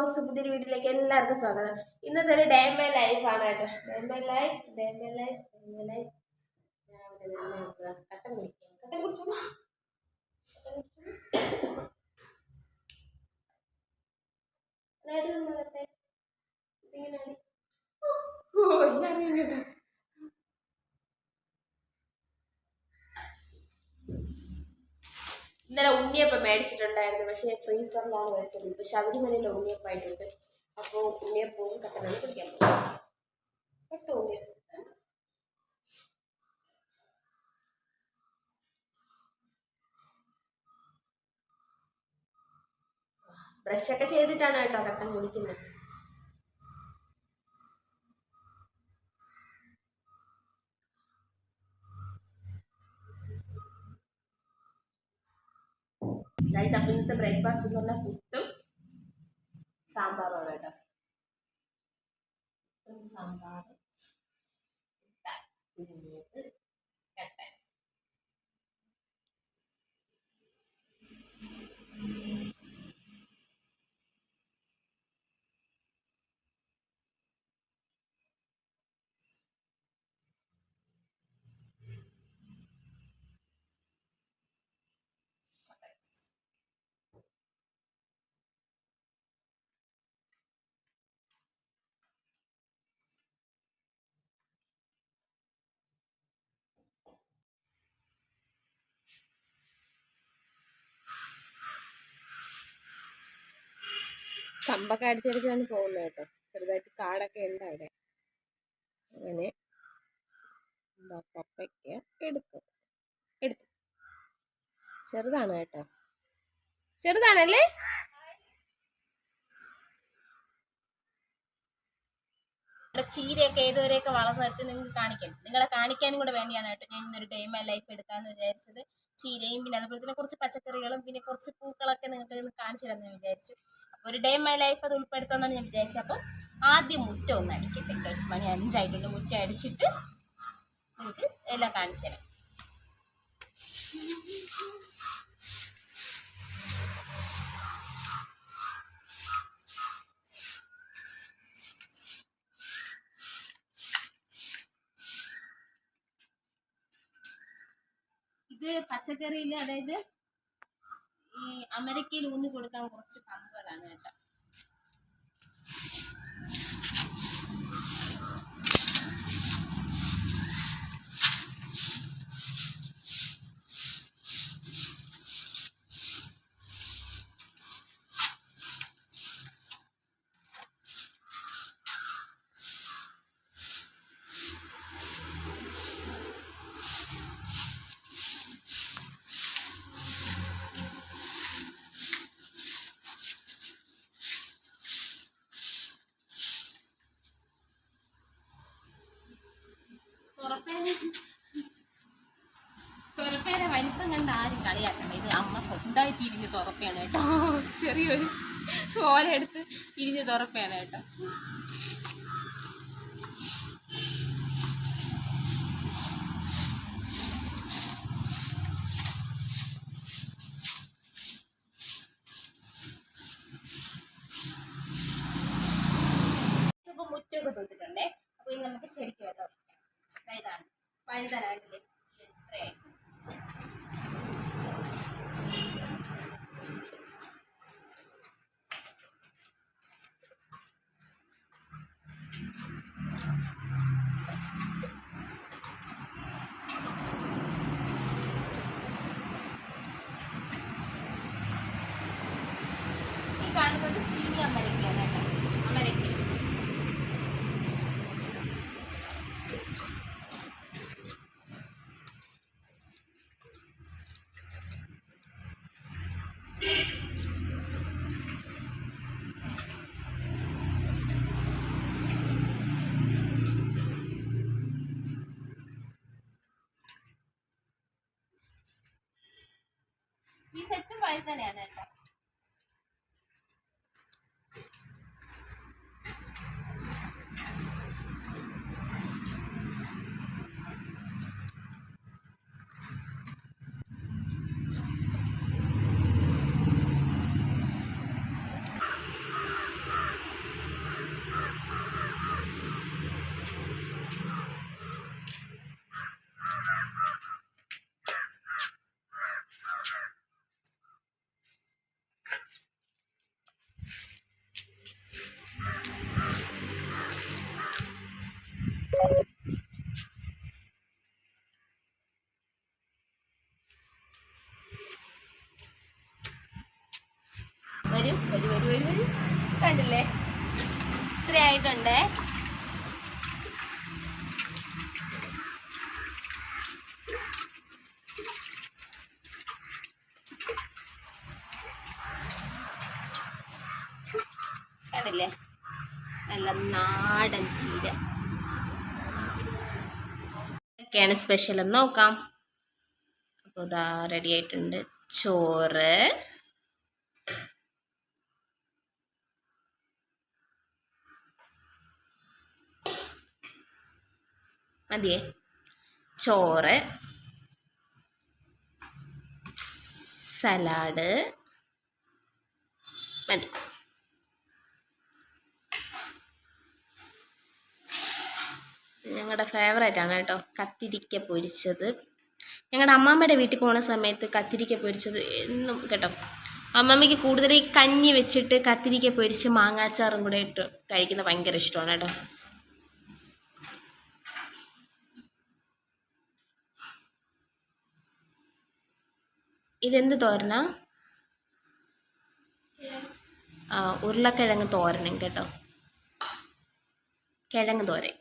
Box പുതിയൊരു വീട്ടിലേക്ക് എല്ലാവർക്കും സ്വാഗതം. ഇന്നത്തെ ഒരു ഡേ മൈ ലൈഫ് ആണ് കേട്ടോ. Day my life day my life അതായത് നമ്മൾ കട്ടെ ഇതിങ്ങനെ ഓ എല്ലാവരും കേട്ടോ ഇന്നലെ ഉണ്ണിയപ്പം മേടിച്ചിട്ടുണ്ടായിരുന്നു. പക്ഷേ ഫ്രീസറിലാണ് വെച്ചത്. ഇപ്പൊ ശബരിമലയിൽ ഉണ്ണിയപ്പായിട്ടുണ്ട്. അപ്പോൾ ഉണ്ണിയപ്പവും കട്ടനാണ് കുടിക്കാൻ എടുത്തോ ഉണ്ണിയപ്പം. ബ്രഷൊക്കെ ചെയ്തിട്ടാണ് കേട്ടോ കട്ടൻ കുടിക്കുന്നത് ഗൈസ് അപ്പം ഇന്നത്തെ ബ്രേക്ക്ഫാസ്റ്റ് എന്ന് പറഞ്ഞാൽ പുട്ടും സാമ്പാറുമാണ് കേട്ടോ. പുട്ടും കമ്പൊക്കെ അടിച്ചടിച്ചാണ് പോകുന്നത് കേട്ടോ. ചെറുതായിട്ട് കാടൊക്കെ ഉണ്ട് അവിടെ. അങ്ങനെ കപ്പയ്ക്ക് എടുത്തു എടുത്തു. ചെറുതാണ് കേട്ടോ. ചെറുതാണല്ലേ? ചീരയൊക്കെ ഏതുവരെയൊക്കെ വളർന്നു നിർത്തി നിങ്ങൾക്ക് കാണിക്കാം. നിങ്ങളെ കാണിക്കാനും കൂടെ വേണ്ടിയാണ് കേട്ടോ ഞാൻ ഇന്നൊരു ടൈം ലൈഫ് എടുക്കാന്ന് വിചാരിച്ചത്. ചീരയും പിന്നെ അതുപോലെ തന്നെ കുറച്ച് പച്ചക്കറികളും പിന്നെ കുറച്ച് പൂക്കളൊക്കെ നിങ്ങൾക്ക് കാണിച്ചു തരാമെന്ന് വിചാരിച്ചു. ഒരു ഡേ മൈ ലൈഫ് അത് ഉൾപ്പെടുത്താമെന്നാണ് ഞാൻ വിചാരിച്ചത്. അപ്പം ആദ്യം മുറ്റം ഒന്ന് അടിക്കട്ടെ ഗൈസ് മണി അഞ്ചായിട്ടുണ്ട്. മുറ്റം അടിച്ചിട്ട് നിങ്ങൾക്ക് എല്ലാം കാണിച്ചു തരാം. ഇത് പച്ചക്കറിയിൽ അതായത് ഈ അമരക്കയിൽ ഊന്നി കൊടുക്കാൻ കുറച്ച് കമ്പുകളാണ് കേട്ടോ. അമ്മ തിരിഞ്ഞ് ഇരിഞ്ഞ് തുറപ്പയാണ് കേട്ടോ. ചെറിയൊരു ഓല എടുത്ത് ഇരിഞ്ഞ് തുറപ്പാണ് കേട്ടോ. ഇപ്പൊ മുറ്റമൊക്കെ തൂത്തിട്ടുണ്ടേ. അപ്പൊ ഇനി നമുക്ക് ചെടിക്ക് കേട്ടോ. ഇതാണ്. വലുതനായിട്ടില്ലേ ഇത്രയായി. ഈ ചീനി അമരക്കാണ് കേട്ടോ. അമരക്ക. ഈ സെറ്റും തന്നെയാണ് കേട്ടോ. വരും വരും വരും വരും വരും. കണ്ടില്ലേ? ഇത്ര ആയിട്ടുണ്ടേ കണ്ടില്ലേ? നല്ല നാടൻ ചീര. ഒക്കെയാണ് സ്പെഷ്യൽ എന്ന് നോക്കാം. അപ്പോൾ ഇതാ റെഡി ആയിട്ടുണ്ട്. ചോറ്. മതിയേ. ചോറ്. സലാഡ്. മതി. ഞങ്ങളുടെ ഫേവറേറ്റ് ആണ് കേട്ടോ. കത്തിരിക്ക പൊരിച്ചത്. ഞങ്ങളുടെ അമ്മാമ്മയുടെ വീട്ടിൽ പോകുന്ന സമയത്ത് കത്തിരിക്ക പൊരിച്ചത് എന്നും കേട്ടോ. അമ്മമ്മയ്ക്ക് കൂടുതൽ കഞ്ഞി വെച്ചിട്ട് കത്തിരിക്ക പൊരിച്ച് മാങ്ങാച്ചാറും കൂടെ ഇട്ട് കഴിക്കുന്നത് ഭയങ്കര ഇഷ്ടമാണ് കേട്ടോ. ഇതെന്ത് തോരന? ആ ഉരുളക്കിഴങ്ങ് തോരനും കേട്ടോ. കിഴങ്ങ് തോരൻ.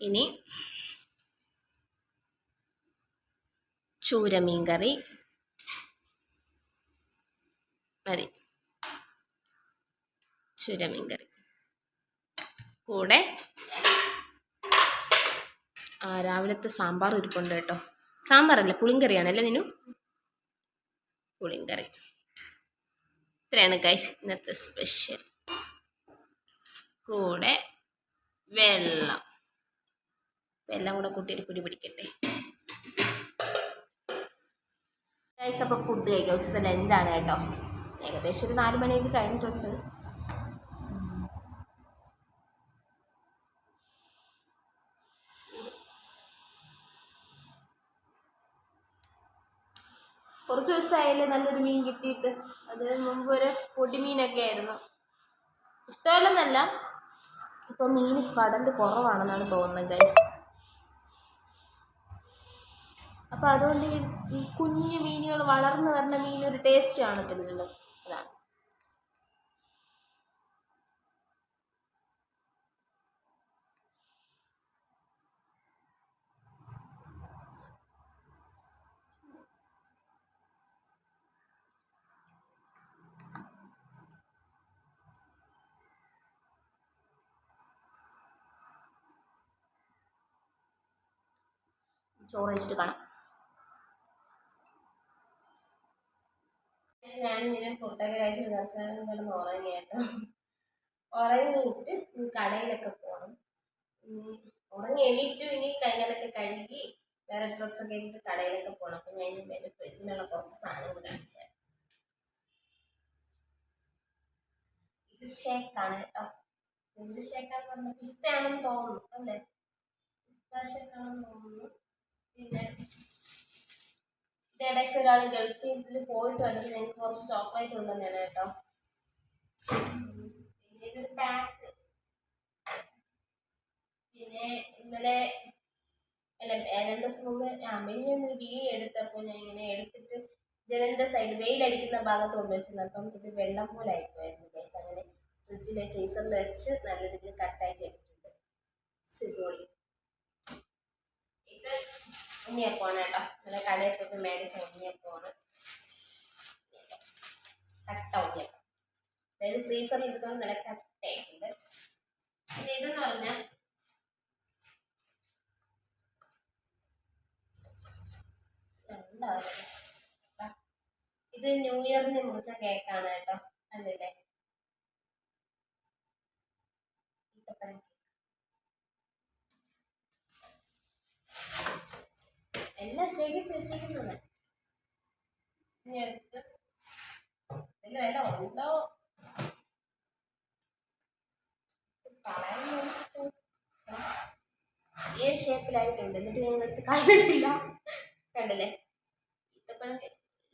ഇനി ചൂരമീൻ കറി. മതി. ചൂരമീൻ കറി. കൂടെ രാവിലത്തെ സാമ്പാർ ഇരിപ്പുണ്ട് കേട്ടോ. സാമ്പാറല്ല? പുളിങ്കറിയാണല്ലേ നിനു? പുളിങ്കറി. ഇത്രയാണ് ഗൈസ് ഇന്നത്തെ സ്പെഷ്യൽ കൂടെ വെള്ളം. വെള്ളം കൂടെ കൂട്ടി ഒരു പിടി പിടിക്കട്ടെ. ഗൈസ് അപ്പോൾ ഫുഡ് കഴിക്കാം. ഉച്ചത്തെ ലഞ്ചാണ് കേട്ടോ. ഏകദേശം ഒരു നാല് മണിയൊക്കെ കഴിഞ്ഞിട്ടുണ്ട്. കുറച്ച് നല്ലൊരു മീൻ കിട്ടിയിട്ട്. അത് മുമ്പ് ഒരു പൊടിമീനൊക്കെ ആയിരുന്നു. ഇഷ്ടമല്ലെന്നല്ല. ഇപ്പം മീൻ കടലിൽ കുറവാണെന്നാണ് തോന്നുന്നത് ഗൈസ് അപ്പം അതുകൊണ്ട് ഈ കുഞ്ഞു മീനുകൾ വളർന്നു വരുന്ന മീൻ ഒരു ടേസ്റ്റ് കാണത്തില്ലല്ലോ. ചോറ് വെച്ചിട്ട് കാണാം. ഞാൻ ഇങ്ങനെ ഫുഡൊക്കെ കഴിച്ച് ദർശനം കിടന്ന് ഉറങ്ങി കേട്ടോ. ഉറങ്ങിയിട്ട് കടയിലൊക്കെ പോകണം ഉറങ്ങി എണീറ്റു ഇനി കൈകളൊക്കെ കഴുകി വേറെ ഡ്രസ്സൊക്കെ ഇട്ട് കടയിലൊക്കെ പോകണം ഞാൻ എന്റെ ഫ്രിഡ്ജിലുള്ള കുറച്ച് സാധനങ്ങൾ കാണിച്ചു ഇത് ഷേക്കാണ് കേട്ടോ. എന്ത് ഷേക്കാന്ന് പറഞ്ഞാൽ പിസ്തയാണെന്ന് തോന്നുന്നു അല്ലേ? പിസ്ത ഷേക്കാണെന്ന് തോന്നുന്നു. പിന്നെ ഇതിടയ്ക്ക് ഒരാൾ ഗൾഫിൽ പോയിട്ട് വന്നിട്ട് ഞങ്ങൾക്ക് കുറച്ച് ചോക്ലേറ്റ് ഉണ്ടെന്ന് തന്നെ കേട്ടോ. പിന്നെ ഇതൊരു പാക്ക്. പിന്നെ ഇന്നലെ അല്ല രണ്ട് ദിവസം മുമ്പ് അമ്മയിൽ ഒരു വീ എടുത്തപ്പോൾ ഞാൻ ഇങ്ങനെ എടുത്തിട്ട് ജനലിന്റെ സൈഡ് വെയിലടിക്കുന്ന ഭാഗത്ത് കൊണ്ടുവച്ചിരുന്നു അപ്പം ഇത് വെള്ളം പോലെ ആയിപ്പോയിരുന്നു ഗൈസ് അങ്ങനെ ഫ്രിഡ്ജിലെ ഫ്രീസറിൽ വെച്ച് നല്ല രീതിയിൽ കട്ടാക്കി എടുത്തിട്ടുണ്ട്. സിഗോളി ഉണ്ണിയപ്പമാണ് കേട്ടോ. നല്ല കടയിൽ പോയിട്ട് മേടിച്ച ഉണ്ണിയപ്പമാണ് കട്ട ഉണ്ണിയപ്പം അതായത് ഫ്രീസറിൽ ഇരിക്കുന്നത് നല്ല കട്ടയുണ്ട് പിന്നെ ഇതെന്ന് പറഞ്ഞാൽ ഇത് ന്യൂ ഇയറിന് മുറിച്ച കേക്കാണ് കേട്ടോ. കണ്ടില്ലേ ഈത്തപ്പഴം cake. എല്ലാം ശേഖരിച്ച് വെച്ചേക്കുന്നത് ഇനി എടുത്ത് ഷേപ്പിലായിട്ടുണ്ട്. എന്നിട്ട് ഞങ്ങൾ എടുത്ത് കളഞ്ഞിട്ടില്ല. കണ്ടില്ലേ?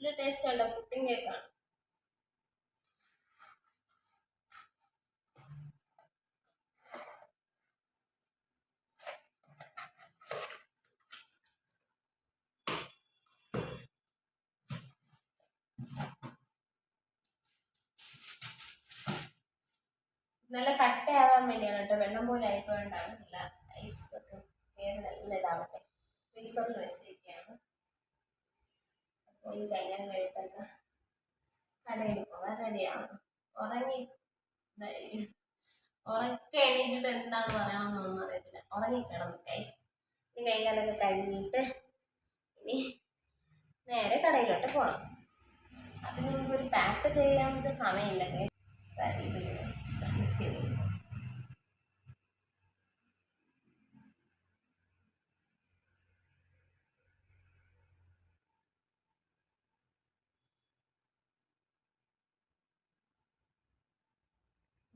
നല്ല ടേസ്റ്റ് ഉണ്ടോ പുട്ടിങ് കേക്കാണ് നല്ല കട്ടയാവാൻ കേട്ടോ വെള്ളം പോലെ ആയിപ്പോണ്ടാണ് നല്ല ഐസ് ഒക്കെ നല്ല ഇതാവട്ടെ. ഫ്രീസറിൽ വെച്ചിരിക്കുകയാണ്. അപ്പോൾ ഈ കൈകാൻ കഴിയത്തൊക്കെ കടയിൽ പോകാൻ റെഡിയാണ്. ഉറങ്ങി. ഉറക്ക എണീറ്റിട്ട് എന്താണ് പറയണമെന്നൊന്നും അറിയത്തില്ല. ഉറങ്ങിക്കണം കൈസ് ഇനി കൈകാലൊക്കെ കഴുകിയിട്ട് ഇനി നേരെ കടയിലോട്ട് പോകണം അതിന് മുമ്പ് ഒരു പാക്ക് ചെയ്യാൻ വെച്ച സമയമില്ല കൈ ചെയ്തു.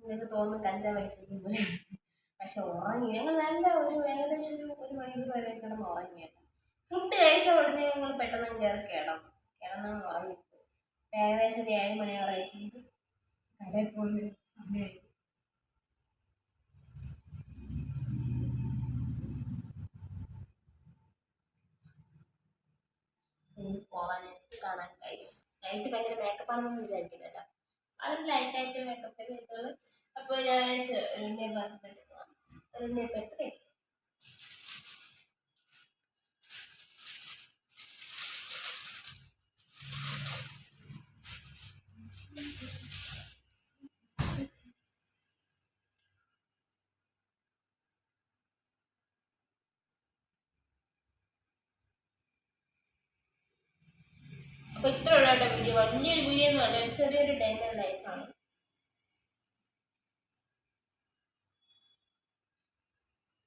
നിങ്ങൾക്ക് തോന്നും കഞ്ചാവ് അടിച്ചിരിക്കും പോലെ. പക്ഷെ ഉറങ്ങി. ഞങ്ങൾ നല്ല ഒരു ഏകദേശം ഒരു ഒരു മണിക്കൂർ വരെ കിടന്ന് ഉറങ്ങിയല്ല ഫുഡ് കഴിച്ച ഉടനെ ഞങ്ങൾ പെട്ടെന്ന് കയറി കിടന്നു. കിടന്ന് ഉറങ്ങിപ്പോയി ഏകദേശം ഒരു ഏഴ് മണിയോടെ ആയിട്ടുണ്ട് കടയിൽ പോകുന്ന സമയമായി കാണാൻ ഗൈസ് നൈറ്റ് ഭയങ്കര മേക്കപ്പ് ആണെന്നൊന്നും വിചാരിക്കില്ല കേട്ടോ. വളരെ ലൈറ്റ് ആയിട്ട് മേക്കപ്പ് ചെയ്തിട്ടുള്ളൂ അപ്പോൾ ഞാൻ വിചാരിച്ചു ഉണ്ണിയപ്പം ആക്കിയിട്ട് പോവാം. ഒരു ഉണ്ണിയപ്പം എടുത്ത് കഴിക്കും അപ്പോൾ ഇത്ര ഉള്ള കേട്ടോ വലിയൊരു വീഡിയോ ഒന്നും അല്ല ഒരു ചെറിയൊരു ഡേ മൈ ലൈഫാണ്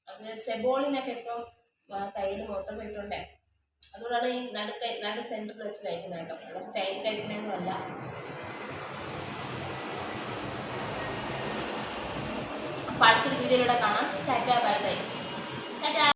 അത് സെബോളിനൊക്കെ ഇപ്പം കയ്യിൽ മൊത്തം ഇട്ടുണ്ടേ. അതുകൊണ്ടാണ് ഈ നടുക്ക നടു സെന്ററിൽ വെച്ച് കഴിക്കുന്നത് കേട്ടോ. നല്ല സ്റ്റൈൽ കഴിക്കുന്നതെന്നല്ല അപ്പോൾ അടുത്തൊരു വീഡിയോയിലൂടെ കാണാം. ടാറ്റ ബൈ ബൈ. ടാറ്റ.